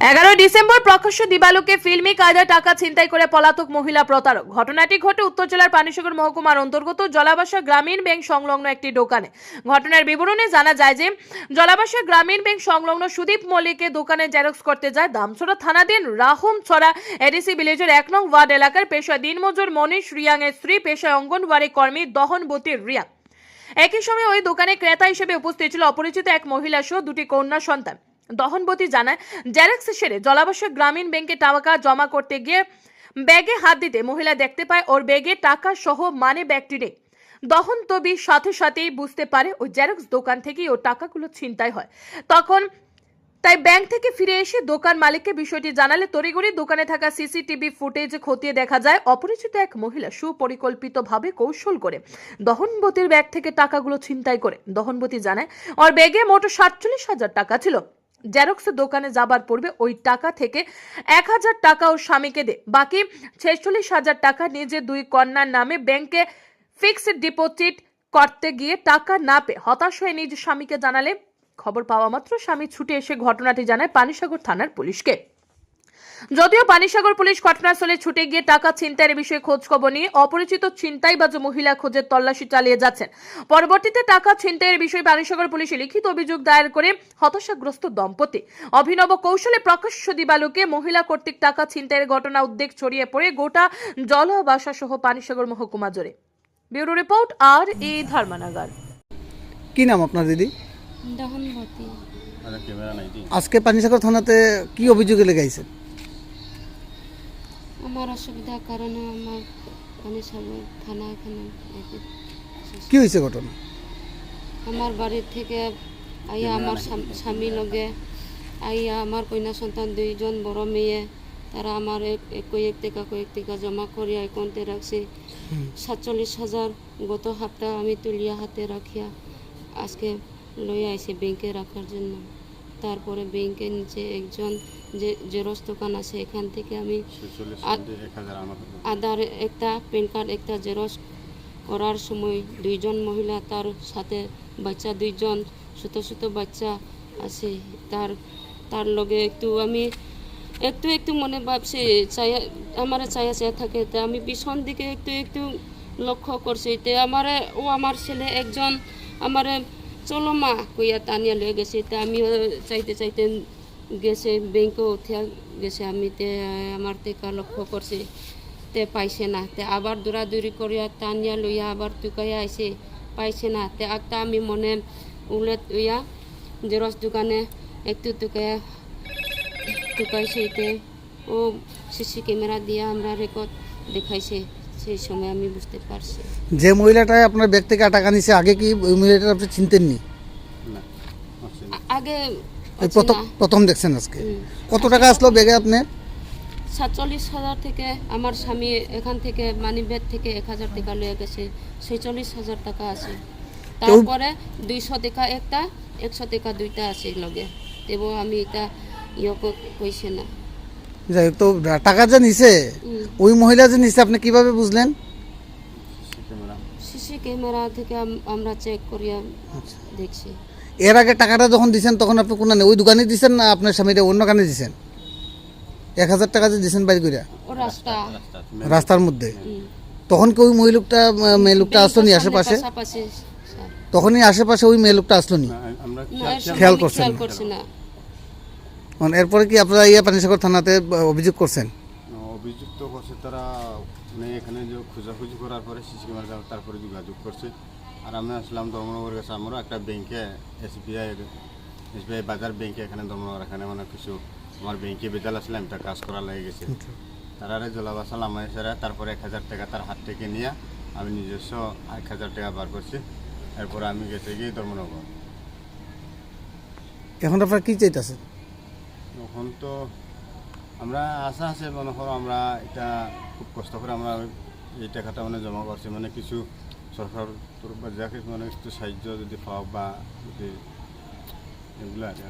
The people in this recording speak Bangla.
এগারোই ডিসেম্বর প্রকাশ্য দিবালোকে ফিল্মি কায়দায় টাকা ছিনতাই করে পলাতক মহিলা প্রতারক। ঘটনাটি ঘটে উত্তর জেলার পানিসাগর মহকুমার অন্তর্গত জলাবাসা গ্রামীণ ব্যাংক সংলগ্ন একটি দোকানে। ঘটনার বিবরণে জানা যায় যে, জলাবাসা গ্রামীণ ব্যাংক সংলগ্ন সুদীপ মল্লিকে দোকানে জেরক্স করতে যায় দামছড়া থানাধীন রাহুম ছড়া এডিসি ভিলেজের এক নং ওয়ার্ড এলাকার পেশায় দিনমজুর মনীষ রিয়াং এর স্ত্রী, পেশায় অঙ্গনওয়াড়ি কর্মী দহনবতী রিয়াং। একই সময় ওই দোকানে ক্রেতা হিসেবে উপস্থিত ছিল অপরিচিত এক মহিলা সহ দুটি কন্যা সন্তান। দহনবতী জানায়, জেরক্স সেরে জলাবশ্যক গ্রামীণ ব্যাংকে টাকা জমা করতে গিয়ে ব্যাগে হাত দিতে মহিলা দেখতে পায় ওর ব্যাগে টাকা সহ মানে ব্যাগটি নেই। দহন তবি সাথে সাথেই বুঝতে পারে ওই জেরক্স দোকান থেকেই ওর টাকাগুলো ছিনতাই হয়। তখন তাই ব্যাংক থেকে ফিরে এসে দোকান মালিককে বিষয়টি জানালে তড়িগড়ি দোকানে থাকা সিসিটিভি ফুটেজ খতিয়ে দেখা যায়, অপরিচিত এক মহিলা সুপরিকল্পিতভাবে কৌশল করে দহনবতীর ব্যাগ থেকে টাকাগুলো ছিনতাই করে। দহনবতী জানায়, ওর ব্যাগে মোট সাতচল্লিশ হাজার টাকা ছিল। জেরক্সের দোকানে যাবার পূর্বে ওই টাকা থেকে এক হাজার টাকা ও স্বামীকে দে। বাকি ছেচল্লিশ হাজার টাকা নিজে দুই কন্যার নামে ব্যাংকে ফিক্সড ডিপোজিট করতে গিয়ে টাকা না পেয়ে হতাশ হয়ে নিজ স্বামীকে জানালে খবর পাওয়া মাত্র স্বামী ছুটে এসে ঘটনাটি জানায় পানিসাগর থানার পুলিশকে। যদিও পানিসাগর পুলিশ ঘটনাস্থলে ছুটে গিয়ে টাকা ছিনতাইয়ের বিষয়ে খোঁজ খবর নিয়ে অপরিচিত ছিনতাইবাজ মহিলা খোঁজের তল্লাশি চালিয়ে যাচ্ছেন। পরবর্তীতে টাকা ছিনতাইয়ের বিষয়ে পানিসাগর পুলিশে লিখিত অভিযোগ দায়ের করে হতাশাগ্রস্ত দম্পতি। অভিনব কৌশলে প্রকাশ্য দিবালুকে মহিলা কর্তৃক টাকা ছিনতাইয়ের ঘটনা উদ্বেগ ছড়িয়ে পড়ে গোটা জলবাসা সহ পানিসাগর মহকুমা জোরে ব্যুরো রিপোর্ট আর এ ধর্মনগর। কি নাম আপনার দিদি? নাই আজকে পানিসাগর থানাতে কি অভিযোগে লেগাইছে আমার অসুবিধার কারণে আমার মানে সব থানা এখানে কি হয়েছে ঘটনা? আমার বাড়ির থেকে আইয়া আমার স্বামী লগে আইয়া আমার কন্যা সন্তান দুইজন বড় মেয়ে তারা আমার এক এক কয়েক টাকা কয়েক টাকা জমা করিয়া একাউন্টে রাখছে। সাতচল্লিশ হাজার গত সপ্তাহ আমি তুলিয়া হাতে রাখিয়া আজকে লই আইছে ব্যাংকে রাখার জন্য। তারপরে ব্যাংকের নিচে একজন যে জেরক্স দোকান আছে এখান থেকে আমি আধার একটা প্যান কার্ড একটা জেরক্স করার সময় দুইজন মহিলা তার সাথে বাচ্চা দুইজন ছোট ছোট বাচ্চা আছে তার তার লগে একটু আমি একটু একটু মনে ভাবছি চায়া আমার চায়া চায়া থাকে তা আমি পিছন দিকে একটু একটু লক্ষ্য করছি তে আমারে ও আমার ছেলে একজন আমারে চলো মা, কইয়া টানিয়া লয়ে গেছে। তে আমিও চাইতে চাইতে গেছে, ব্যাংকে উঠিয়া গেছে। আমি তে, আমার টেকা লক্ষ্য করছি, তে পাইছে না। তে আবার দৌড়াদৌড়ি করিয়া টানিয়া লইয়া আবার টুকাইয়া আইছে, পাইছে না। তে একটা আমি মনে উলে লইয়া জেরক্স দোকানে একটু টুকাইয়া টুকাইছে তে ও সিসি ক্যামেরা দিয়ে আমরা রেকর্ড দেখাইছে। সেই সময় আমি বুঝতে পারছি। যে মহিলাটা আপনার ব্যাগ থেকে টাকা নিছে আগে কি ওই মহিলাটা আপনি চিনতেন নি আগে ওই প্রথম প্রথম দেখছেন আজকে। কত টাকা আসলো ব্যাগে আপনার? সাতচল্লিশ হাজার থেকে আমার স্বামী এখান থেকে মানি ব্যাগ থেকে এক হাজার টাকা লয়ে গেছে। ছেচল্লিশ হাজার টাকা আছে। তারপরে দুইশো টাকা একটা একশো টাকা দুইটা আছে লগে তেব আমি এটা ইয়ে কইছে না। যাই হোক, তো টাকা যে নিছে ওই মহিলা যে নিছে আপনি কীভাবে বুঝলেন? সিসি ক্যামেরা ক্যামেরা থেকে আমরা চেক করিয়া আচ্ছা। দেখছি। এর আগে টাকাটা যখন দিছেন তখন আপনি কোন ওই দোকানে দিছেন না আপনার স্বামীটা অন্য কানে দিছেন? এক হাজার টাকা যে দিছেন বাড়ি করে রাস্তা রাস্তা। রাস্তার মধ্যে। তখন কি ওই মহিলোকটা মেয়ে লোকটা আসলো নি আশেপাশে? তখনই আশেপাশে ওই মেয়ে লোকটা আসলো নি? খেয়াল করছেন। না। করছি না মানে এরপরে কি আপনারা ইয়ে পানিসাগর থানাতে অভিযোগ করছেন? অভিযুক্ত করছে তারা মানে এখানে যে খোঁজাখুঁজি করার পরে সিসি ক্যামেরা তারপরে যোগাযোগ করছে। আর আমি আসলাম ধর্মনগর কাছে আমারও একটা ব্যাংকে এসবিআই এসবিআই বাজার ব্যাংকে এখানে ধর্মনগর এখানে মানে কিছু আমার ব্যাংকে বেজাল আসলে আমি কাজ করা লেগে গেছে। তারারে জলাবাসাল আমার এসে তারপরে এক হাজার টাকা তার হাত থেকে নিয়ে আমি নিজস্ব এক হাজার টাকা বার করছি। এরপরে আমি গেছে গিয়ে ধর্মনগর। এখন আপনারা কি চাইতেছেন? এখন তো আমরা আশা আছে, মনে করো আমরা এটা খুব কষ্ট করে আমরা এই টাকাটা মানে জমা করছি মানে কিছু সরকার তরফ বা যা কিছু মানে একটু সাহায্য যদি পাও বা যদি এগুলো কি।